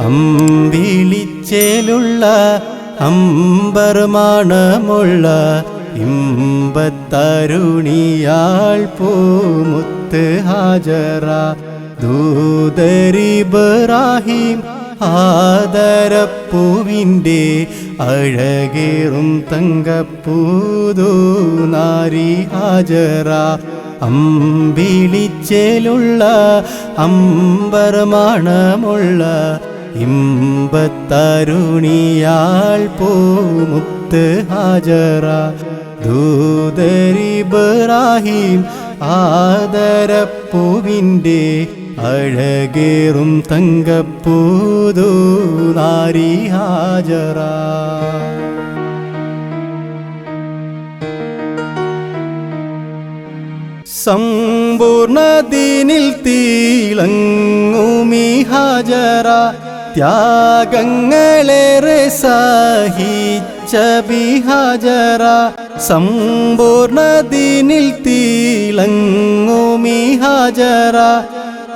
അമ്പിളിച്ചേലുള്ള അമ്പർമാണമുള്ള ഇമ്പത്തരുണിയാൾ പൂമുത്ത് ഹാജറ. ദൂതരിബ്രാഹിം ആദരപ്പൂവിന്റെ അഴകേറും തങ്കപ്പൂതൂ നാരി ഹാജറ. അമ്പിളിച്ചേലുള്ള അമ്പർമാണമുള്ള ഇമ്പത്തരുണിയാൾ പോമുത്ത് ഹാജറ. ദൂതരിബ്രാഹിം ആദരപ്പൂവിന്റെ അഴകേറും തങ്കപ്പൂതൂനാരി നാരി ഹാജറ. സമ്പൂർണദീനിൽ തീളങ്ങുമി ഹാജറ. ത്യാഗങ്ങളേറെ സഹിച്ച ബിഹാജറ സമ്പൂർണദിനിൽ തീളങ്ങുമി ഹാജറ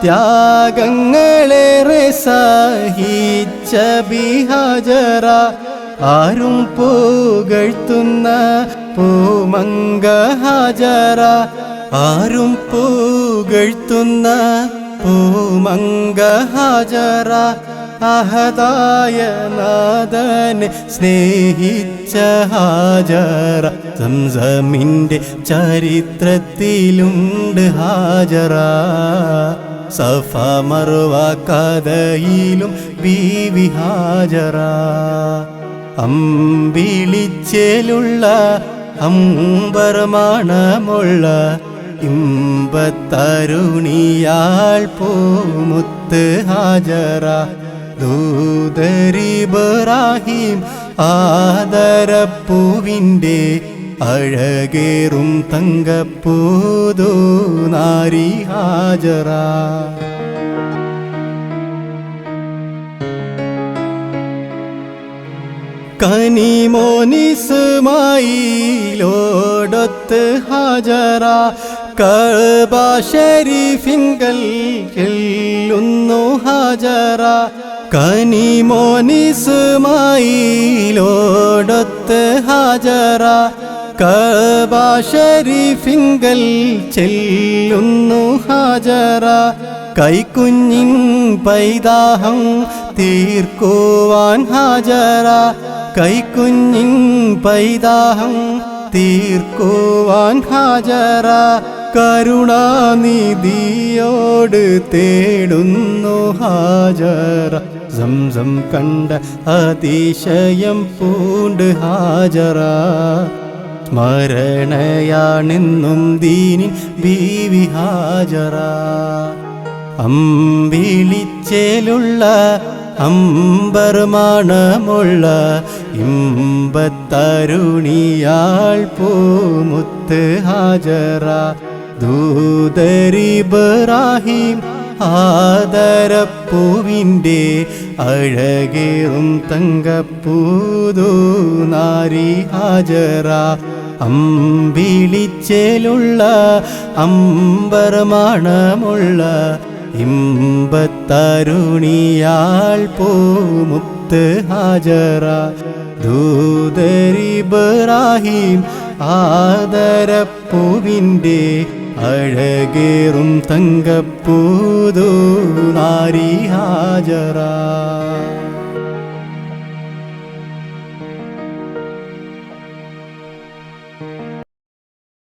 ത്യാഗങ്ങളേറെ സഹിച്ച ബിഹാജറ ആരും പുകഴ്ത്തുന്ന പൂമങ്ക ഹാജറ ആരും പുകഴ്ത്തുന്ന പൂമങ്ക ഹാജറ അഹദായ നാദനെ സ്നേഹിച്ച ഹാജറ സംസമിന്റെ ചരിത്രത്തിലുണ്ട് ഹാജറ. സഫ മറുവ കഥയിലും ബീവി ഹാജറ. അമ്പിളിച്ചേലുള്ള അമ്പർമാണമുള്ള ഇമ്പത്തരുണിയാൾ പൂമുത്ത് ഹാജറ. ദൂതരിബ്രാഹിം ആദരപ്പൂവിന്റെ അഴകേറും തങ്കപ്പൂതൂ നാരി ഹാജറ. കനിമോനിസുമായിലോടൊത്ത് ഹാജറ. കബ ഷരീഫിങ്കൽ ഹാജറ. കനിമോനിസുമായിലോടൊത്ത് ഹാജറ കബ ഷരീഫിങ്കൽ ചെല്ലുന്നു ഹാജറ കൈക്കുഞ്ഞിൻ പൈതാഹം തീർക്കുവാൻ ഹാജറ കൈക്കുഞ്ഞിൻ പൈതാഹം തീർക്കുവാൻ ഹാജറ കരുണാനിധിയോട് തേടുന്നു ഹാജറ സംസം കണ്ട അതിശയം പൂണ്ട് ഹാജറ സ്മരണയാണെന്നും ദീനിൻ ബീവി ഹാജറ അമ്പിളിച്ചേലുള്ള അമ്പർമാണമുള്ള ഇമ്പത്തരുണിയാൾ പൂമുത്ത് ഹാജറ ദൂതരിബ്രാഹിം ആദരപ്പൂവിന്റെ അഴകേറും തങ്കപ്പൂതൂ നാരി ഹാജറ. അമ്പിളിച്ചേലുള്ള അമ്പർമാണമുള്ള ഇമ്പത്തരുണിയാൾ പൂമുത്ത് ഹാജറ. ദൂതരിബ്രാഹിം ആദരപ്പൂവിന്റെ അഴകേറും തങ്കപ്പൂതൂ നാരി ഹാജറ